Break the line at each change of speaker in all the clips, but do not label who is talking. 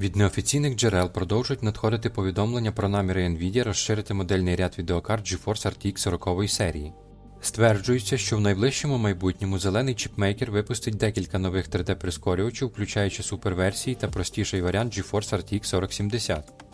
Від неофіційних джерел продовжують надходити повідомлення про наміри Nvidia розширити модельний ряд відеокарт GeForce RTX 40 серії. Стверджується, що в найближчому майбутньому зелений чіпмейкер випустить декілька нових 3D-прискорювачів, включаючи суперверсії та простіший варіант GeForce RTX 4070.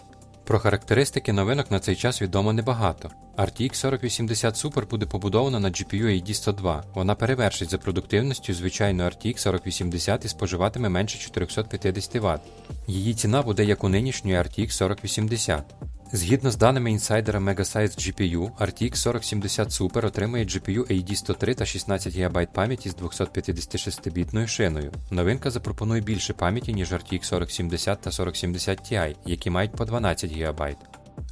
Про характеристики новинок на цей час відомо небагато. RTX 4080 Super буде побудована на GPU AD 102. Вона перевершить за продуктивністю звичайну RTX 4080 і споживатиме менше 450 Вт. Її ціна буде як у нинішньої RTX 4080. Згідно з даними інсайдера Megasize GPU, RTX 4070 Super отримує GPU AD 103 та 16 ГБ пам'яті з 256-бітною шиною. Новинка запропонує більше пам'яті, ніж RTX 4070 та 4070 Ti, які мають по 12 ГБ.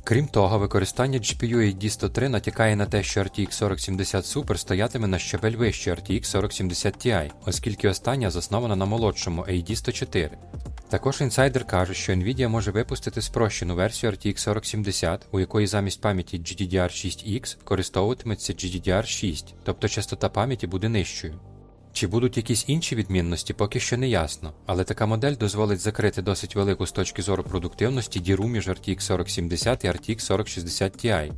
Крім того, використання GPU AD 103 натякає на те, що RTX 4070 Super стоятиме на щабель вище RTX 4070 Ti, оскільки остання заснована на молодшому AD 104. Також інсайдер каже, що Nvidia може випустити спрощену версію RTX 4070, у якої замість пам'яті GDDR6X використовуватиметься GDDR6, тобто частота пам'яті буде нижчою. Чи будуть якісь інші відмінності, поки що не ясно, але така модель дозволить закрити досить велику з точки зору продуктивності діру між RTX 4070 і RTX 4060 Ti.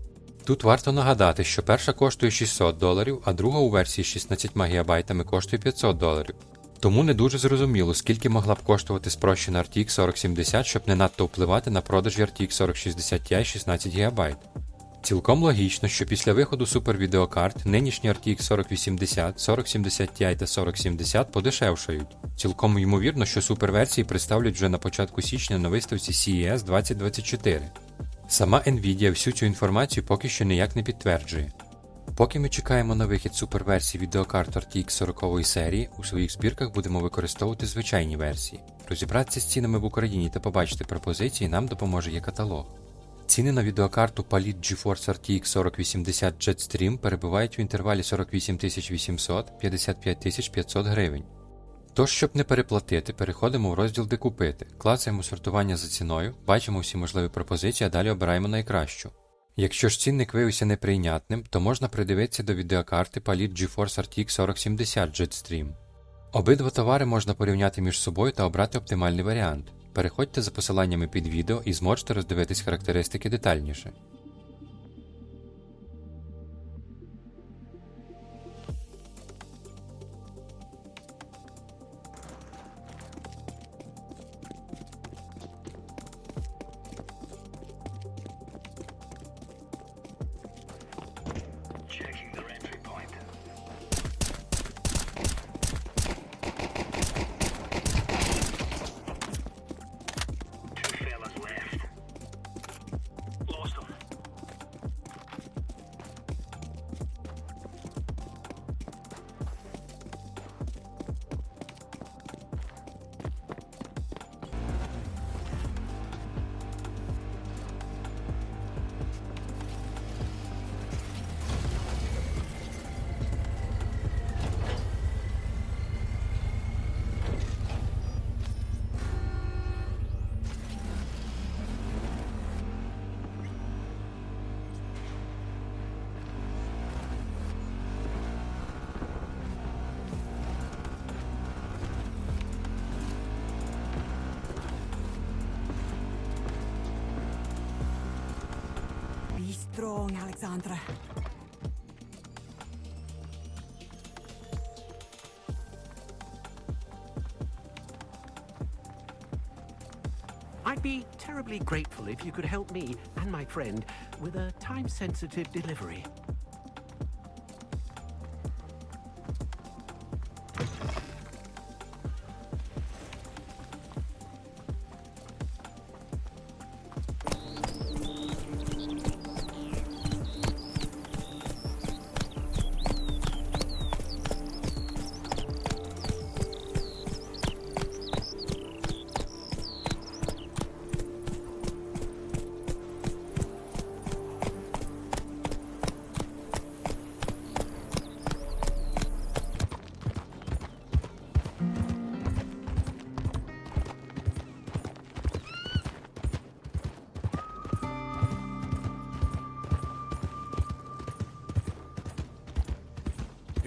Тут варто нагадати, що перша коштує 600 доларів, а друга у версії з 16 ГБ коштує 500 доларів. Тому не дуже зрозуміло, скільки могла б коштувати спрощена RTX 4070, щоб не надто впливати на продажі RTX 4060 Ti 16 ГБ. Цілком логічно, що після виходу супервідеокарт нинішні RTX 4080, 4070 Ti та 4070 подешевшають. Цілком ймовірно, що суперверсії представлять вже на початку січня на виставці CES 2024. Сама Nvidia всю цю інформацію поки що ніяк не підтверджує. Поки ми чекаємо на вихід суперверсій відеокарт RTX 40 серії, у своїх збірках будемо використовувати звичайні версії. Розібратися з цінами в Україні та побачити пропозиції нам допоможе є каталог. Ціни на відеокарту Palit GeForce RTX 4080 Jetstream перебувають в інтервалі 48 800 55 500 гривень. Тож, щоб не переплатити, переходимо в розділ Де купити, клацаємо сортування за ціною, бачимо всі можливі пропозиції, а далі обираємо найкращу. Якщо ж цінник виявився неприйнятним, то можна придивитися до відеокарти Palit GeForce RTX 4070 Jetstream. Обидва товари можна порівняти між собою та обрати оптимальний варіант. Переходьте за посиланнями під відео і зможете роздивитись характеристики детальніше.
Be strong, Alexandra.
I'd be terribly grateful if you could help me and my friend with a time sensitive delivery.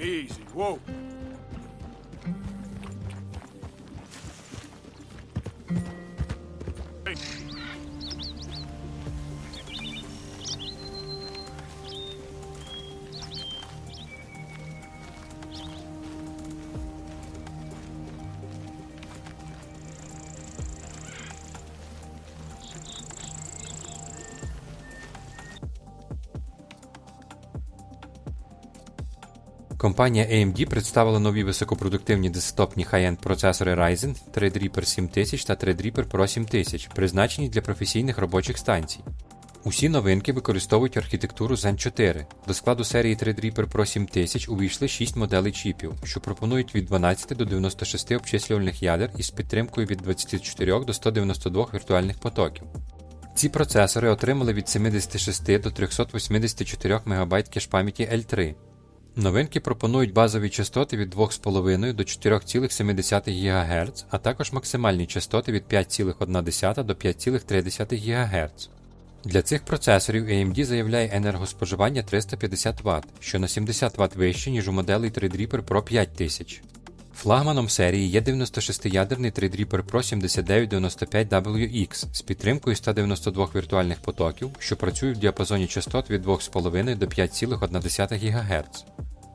Easy, whoa.
Компанія AMD представила нові високопродуктивні десктопні хай-енд процесори Ryzen Threadripper 7000 та Threadripper Pro 7000, призначені для професійних робочих станцій. Усі новинки використовують архітектуру Zen 4. До складу серії Threadripper Pro 7000 увійшли 6 моделей чіпів, що пропонують від 12 до 96 обчислювальних ядер із підтримкою від 24 до 192 віртуальних потоків. Ці процесори отримали від 76 до 384 МБ кеш-пам'яті L3. Новинки пропонують базові частоти від 2,5 до 4,7 ГГц, а також максимальні частоти від 5,1 до 5,3 ГГц. Для цих процесорів AMD заявляє енергоспоживання 350 Вт, що на 70 Вт вище, ніж у моделей Threadripper Pro 5000. Флагманом серії є 96-ядерний Threadripper Pro 7995WX з підтримкою 192 віртуальних потоків, що працюють в діапазоні частот від 2,5 до 5,1 ГГц.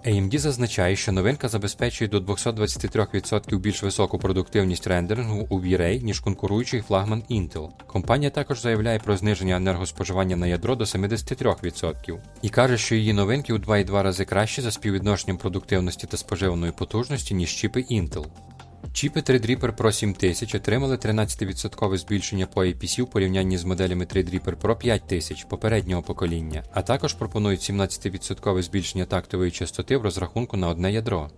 AMD зазначає, що новинка забезпечує до 223% більш високу продуктивність рендерингу у V-Ray, ніж конкуруючий флагман Intel. Компанія також заявляє про зниження енергоспоживання на ядро до 73% і каже, що її новинки у 2,2 рази кращі за співвідношенням продуктивності та споживаної потужності, ніж чіпи Intel. Чіпи Threadripper Pro 7000 отримали 13% збільшення по APC у порівнянні з моделями Threadripper Pro 5000 попереднього покоління, а також пропонують 17% збільшення тактової частоти в розрахунку на одне ядро.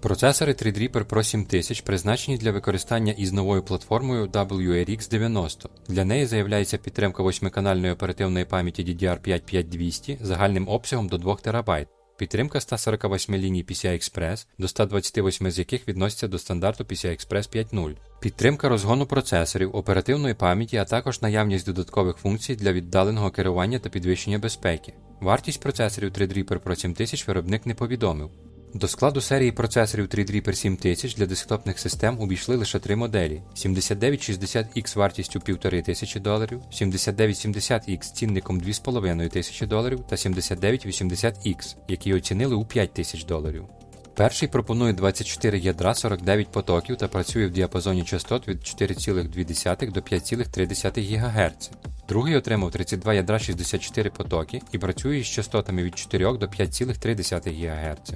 Процесори Threadripper Pro 7000 призначені для використання із новою платформою WRX 90. Для неї заявляється підтримка 8-канальної оперативної пам'яті DDR5 5200 загальним обсягом до 2 ТБ. Підтримка 148 ліній PCI-Express, до 128 з яких відносяться до стандарту PCI-Express 5.0. Підтримка розгону процесорів, оперативної пам'яті, а також наявність додаткових функцій для віддаленого керування та підвищення безпеки. Вартість процесорів 3 Pro 7000 виробник не повідомив. До складу серії процесорів Threadripper 7000 для десктопних систем увійшли лише три моделі: 7960X вартістю 1500 доларів, 7970X цінником 2500 доларів та 7980X, які оцінили у 5000 доларів. Перший пропонує 24 ядра 49 потоків та працює в діапазоні частот від 4,2 до 5,3 ГГц. Другий отримав 32 ядра 64 потоки і працює з частотами від 4 до 5,3 ГГц.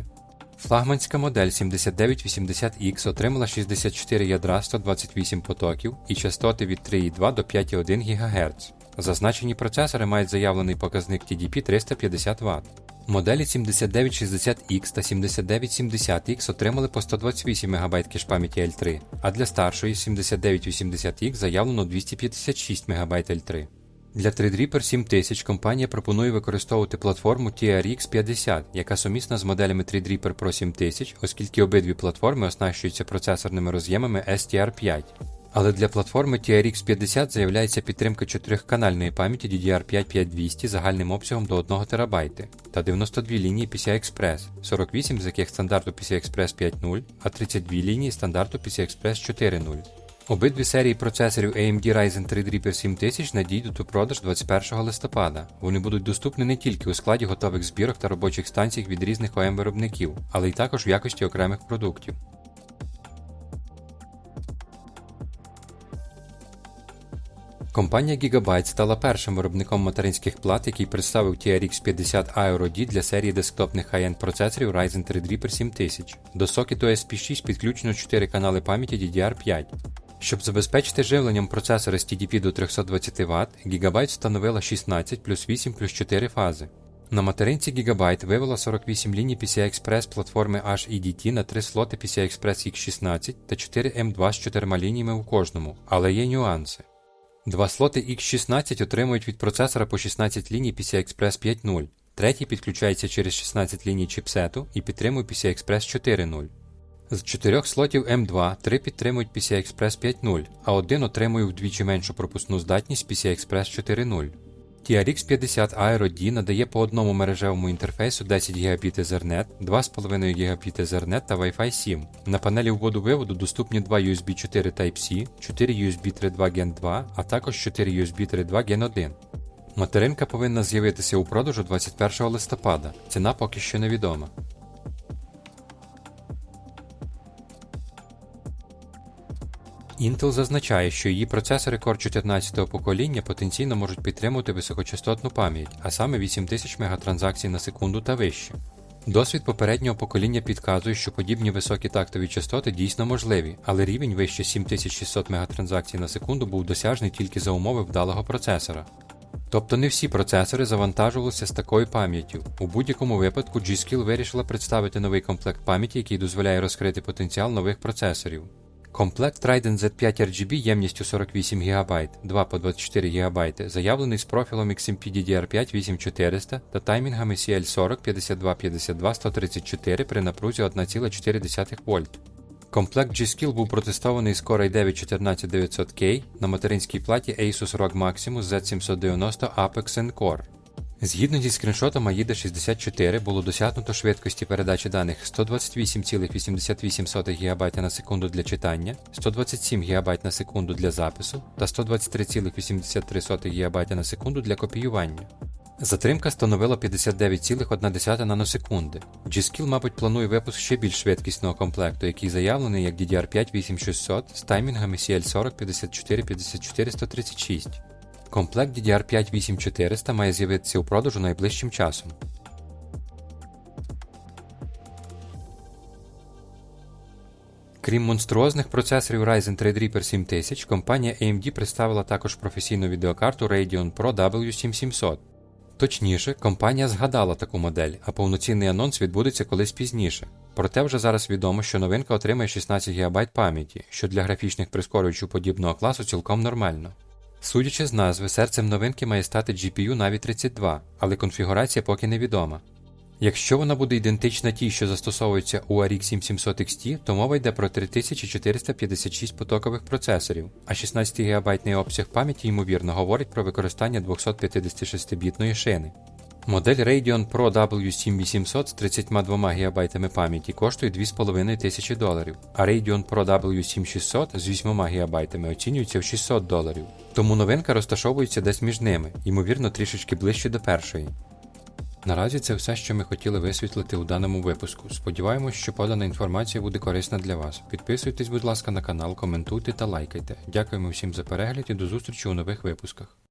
Флагманська модель 7980X отримала 64 ядра 128 потоків і частоти від 3,2 до 5,1 ГГц. Зазначені процесори мають заявлений показник TDP 350 Вт. Моделі 7960X та 7970X отримали по 128 МБ кеш-пам'яті L3, а для старшої 7980X заявлено 256 МБ L3. Для Threadripper 7000 компанія пропонує використовувати платформу TRX 50, яка сумісна з моделями Threadripper Pro 7000, оскільки обидві платформи оснащуються процесорними роз'ємами STR5. Але для платформи TRX 50 заявляється підтримка 4-канальної пам'яті DDR5 5200 загальним обсягом до 1 ТБ та 92 лінії PCI-Express, 48 з яких стандарту PCI-Express 5.0, а 32 лінії стандарту PCI-Express 4.0. Обидві серії процесорів AMD Ryzen Threadripper 7000 надійдуть у продаж 21 листопада. Вони будуть доступні не тільки у складі готових збірок та робочих станцій від різних ОM виробників, але й також в якості окремих продуктів. Компанія Gigabyte стала першим виробником материнських плат, який представив TRX 50 Aero D для серії десктопних high-end процесорів Ryzen Threadripper 7000. До сокету SP6 підключено 4 канали пам'яті DDR5. Щоб забезпечити живленням процесора з TDP до 320 Вт, Gigabyte встановила 16 плюс 8 плюс 4 фази. На материнці Gigabyte вивела 48 ліній PCI-Express платформи HEDT на 3 слоти PCI-Express X16 та 4 M2 з 4 лініями у кожному, але є нюанси. Два слоти X16 отримують від процесора по 16 ліній PCI-Express 5.0, третій підключається через 16 ліній чіпсету і підтримує PCI-Express 4.0. З чотирьох слотів M2 три підтримують PCI-Express 5.0, а один отримує вдвічі меншу пропускну здатність PCI-Express 4.0. TRX 50 Aero D надає по одному мережевому інтерфейсу 10 Гб Ethernet, 2,5 Гб Ethernet та Wi-Fi 7. На панелі вводу-виводу доступні 2 USB 4 Type-C, 4 USB 3.2 Gen 2, а також 4 USB 3.2 Gen 1. Материнка повинна з'явитися у продажу 21 листопада. Ціна поки що невідома. Intel зазначає, що її процесори Core 14 покоління потенційно можуть підтримувати високочастотну пам'ять, а саме 8000 мегатранзакцій на секунду та вище. Досвід попереднього покоління підказує, що подібні високі тактові частоти дійсно можливі, але рівень вище 7600 мегатранзакцій на секунду був досяжний тільки за умови вдалого процесора. Тобто не всі процесори завантажувалися з такою пам'яттю. У будь-якому випадку G-Skill вирішила представити новий комплект пам'яті, який дозволяє розкрити потенціал нових процесорів. Комплект Trident Z5 RGB ємністю 48 ГБ, 2 по 24 ГБ, заявлений з профілем XMP DDR5 8400 та таймінгами CL40 5252 134 при напрузі 1,4 В. Комплект G-Skill був протестований з Core i9 14900K на материнській платі Asus ROG Maximus Z790 Apex Core. Згідно зі скріншотом AIDA 64 було досягнуто швидкості передачі даних 128,88 ГБ на секунду для читання, 127 ГБ на секунду для запису та 123,83 ГБ на секунду для копіювання. Затримка становила 59,1 наносекунди. G-Skill, мабуть, планує випуск ще більш швидкісного комплекту, який заявлений як DDR5 8600 з таймінгами CL40 54 54 136. Комплект DDR5 8400 має з'явитися у продажу найближчим часом. Крім монструозних процесорів Ryzen 3 Reaper 7000, компанія AMD представила також професійну відеокарту Radeon Pro W7700. Точніше, компанія згадала таку модель, а повноцінний анонс відбудеться колись пізніше. Проте вже зараз відомо, що новинка отримає 16 ГБ пам'яті, що для графічних прискорювачів подібного класу цілком нормально. Судячи з назви, серцем новинки має стати GPU Navi 32, але конфігурація поки невідома. Якщо вона буде ідентична тій, що застосовується у RX 7700 XT, то мова йде про 3456 потокових процесорів, а 16-гігабайтний обсяг пам'яті ймовірно говорить про використання 256-бітної шини. Модель Radeon Pro W7800 з 32 ГБ пам'яті коштує 2500 доларів, а Radeon Pro W7600 з 8 ГБ оцінюється в 600 доларів. Тому новинка розташовується десь між ними, ймовірно трішечки ближче до першої. Наразі це все, що ми хотіли висвітлити у даному випуску. Сподіваємось, що подана інформація буде корисна для вас. Підписуйтесь, будь ласка, на канал, коментуйте та лайкайте. Дякуємо всім за перегляд і до зустрічі у нових випусках.